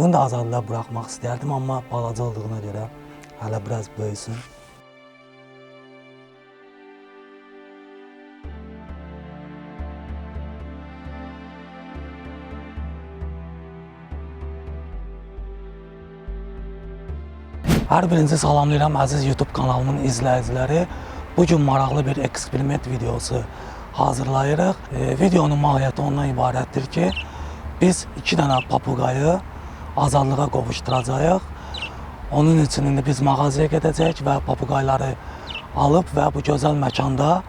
Bunu da azadlığa bırakmak isterdim ama balaca olduğuna göre hala biraz büyüsün. Hər birinizi salamlayıram əziz YouTube kanalımın izləyiciləri. Bu gün maraqlı bir eksperiment videosu hazırlayırıq. E, videonun mahiyyəti ondan ibarətdir ki, biz iki dənə papuqayı azadlığa qovuşduracağıq. Onun üçün indi biz mağazaya gedəcəyik və papuqayları alıb və bu gözəl məkanda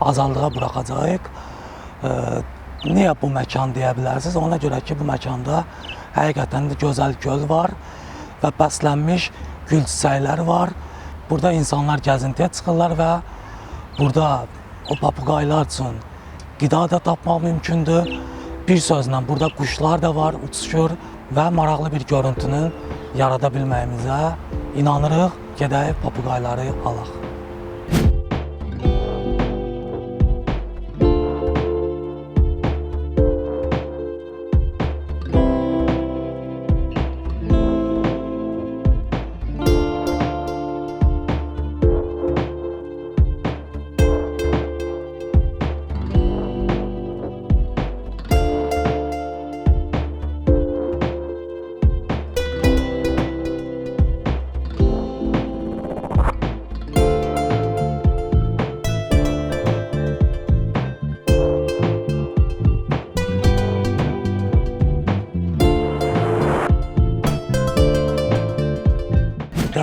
azadlığa buraxacağıq. E, niyə bu məkan deyə bilərsiniz? Ona görə ki, bu məkanda həqiqətən də gözəl göl var və bəslənmiş gül çiçəkləri var. Burada insanlar gəzintiyə çıxırlar və burada o papuqaylar üçün qida da tapmaq mümkündür. Bir sözlə burada quşlar da var, uçuşur və maraqlı bir görüntünü yarada bilməyimizə inanırıq. Gedək papuqayları alaq.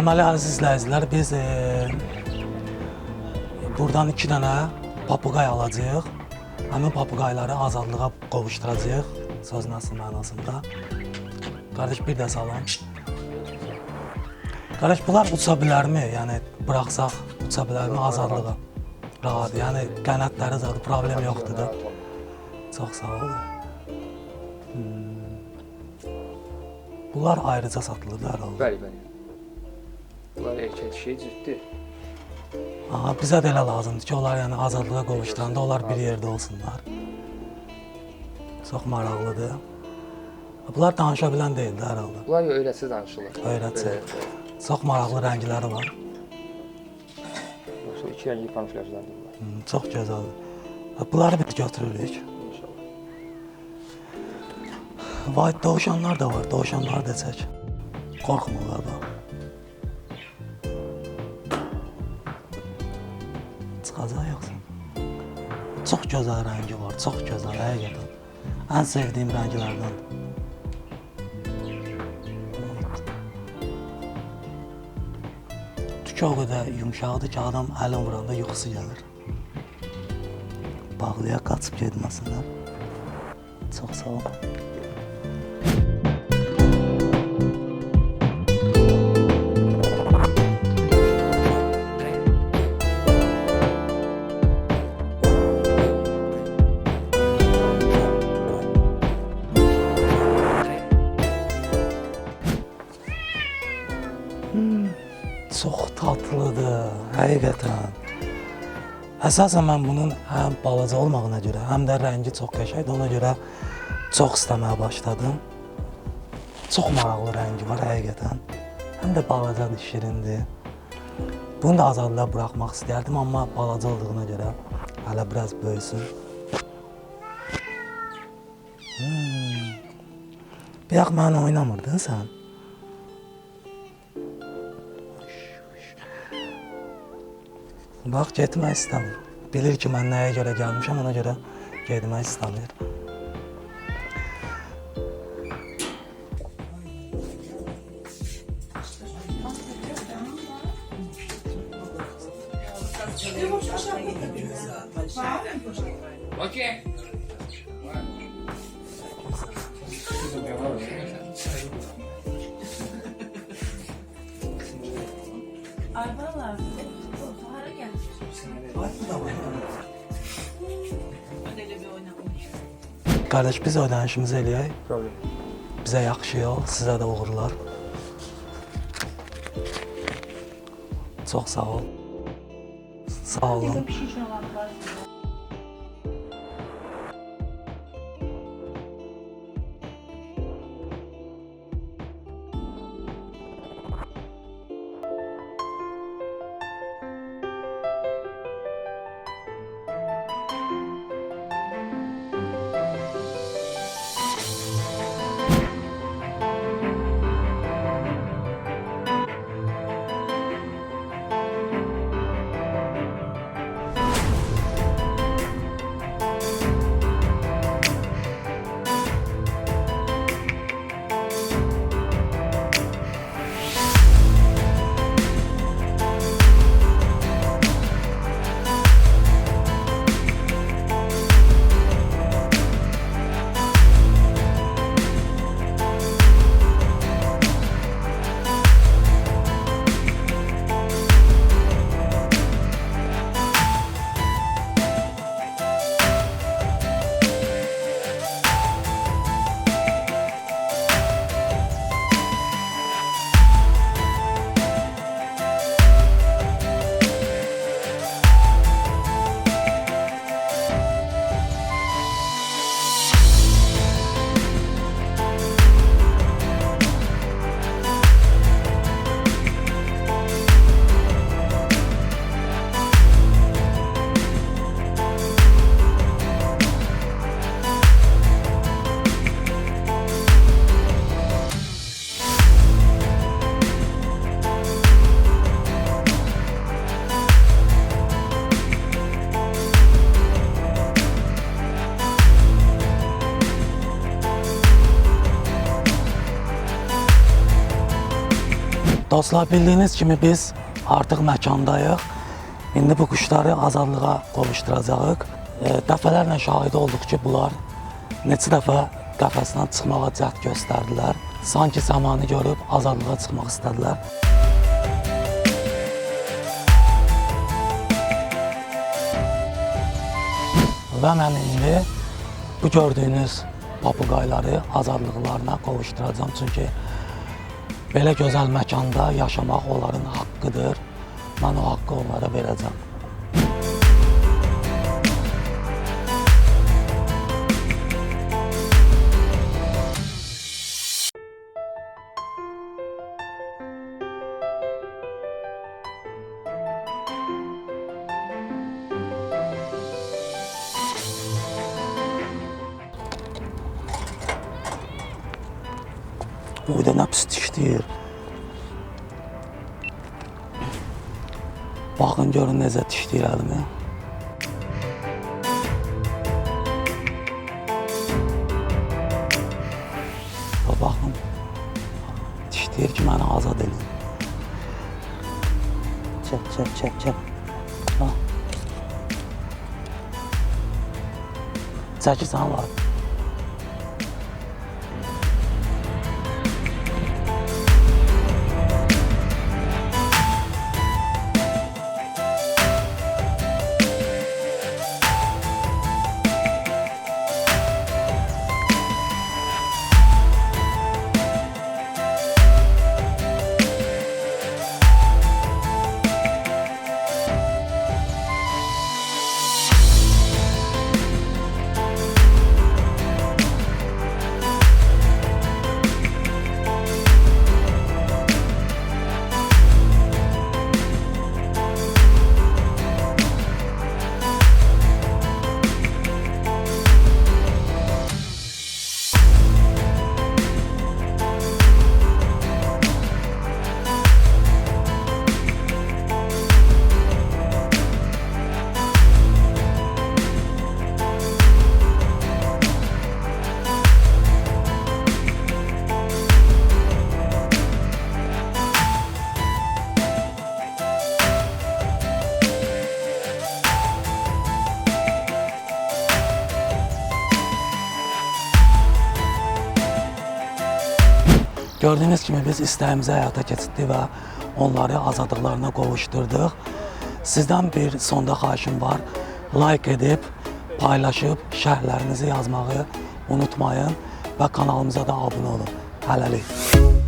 Deməli əziz izləyicilər, biz e, buradan iki dənə papuqay alacağıq. Həmin papuqayları azadlığa qovuşduracağıq sözün asıl mənasında. Qardaş bir də salam. Qardaş bunlar uça bilərmi? Yəni buraxsaq uça bilərmi azadlığa? Rahat, yəni qənətləri zaten problem yoxdur da. Çox sağ ol. Hmm. Bunlar ayrıca satılır. Bəli, bəli. Bunlar erkək şey ciddi. Aha, bizə də elə lazımdır ki, onlar yəni azadlığa qovuşduranda onlar bir yerdə olsunlar. Çox maraqlıdır. Bunlar danışa bilən deyildi hər halda. Bunlar öyrətsiz danışırlar. Öyrətçi. Çox maraqlı rəngləri var. Yoxsa iki rəngli kamuflajlardır bunlar. Hmm, Çox gözəldir. Bunları biz götürürük. White dovşanlar da var. Dovşanları da çək. Qorxmurlar da. Çıxacaq yoxsa? Çox gözəl rəngi var. Çox gözəl həqiqətən. Ən sevdiyim rənglərdən. Tükü o qədər yumşaqdır ki, adam əlin vuranda yuxusu gəlir. Bağlıya qaçıb getməsinlər. Çox sağ olun. Həqiqətən. Əsasən mən bunun həm balaca olmağına görə, həm də rəngi çox qəşəngdir, ona görə çox istəməyə başladım. Çox maraqlı rəngi var həqiqətən. Həm də balacadır, şirindir. Bunu da azadlığa buraxmaq istərdim, amma balaca olduğuna görə hələ biraz böyüsün. Hmm. Bir yax mənə oynamırdın sən. Bax getmək istəmir. Bilir ki, mən nəyə görə gəlmişəm, ona görə getmək istəmir. Okey. Arabalar. Qardaş, biz ödənişimizi eləyək. Problem. Bizə yaxşı yol, sizə də uğurlar. Çox sağ ol. Sağ olun. Dostlar bildiyiniz kimi biz artıq məkandayıq. İndi bu quşları azadlığa qovuşduracağıq. E, dəfələrlə şahid olduq ki, bunlar neçə dəfə qəfəsindən çıxmağa cəhd göstərdilər. Sanki zamanı görüb azadlığa çıxmaq istədilər. Və mən indi bu gördüyünüz papuqayları azadlıqlarına qovuşduracağam. Çünki belə gözəl məkanda yaşamaq onların haqqıdır. Mən o haqqı onlara verəcəm. Nə pis dişləyir. Baxın görün dişləyir əlimi. Və baxın. Dişləyir ki, məni azad edin. Çək, çək, çək, çək. Ha. Çəkirsən var. Gördüyünüz kimi biz istəyimizi həyata keçirdik və onları azadlıqlarına qovuşdurduq. Sizdən bir sonda xahişim var. Like edib, paylaşıb, şərhlərinizi yazmağı unutmayın və kanalımıza da abunə olun. Hələlik.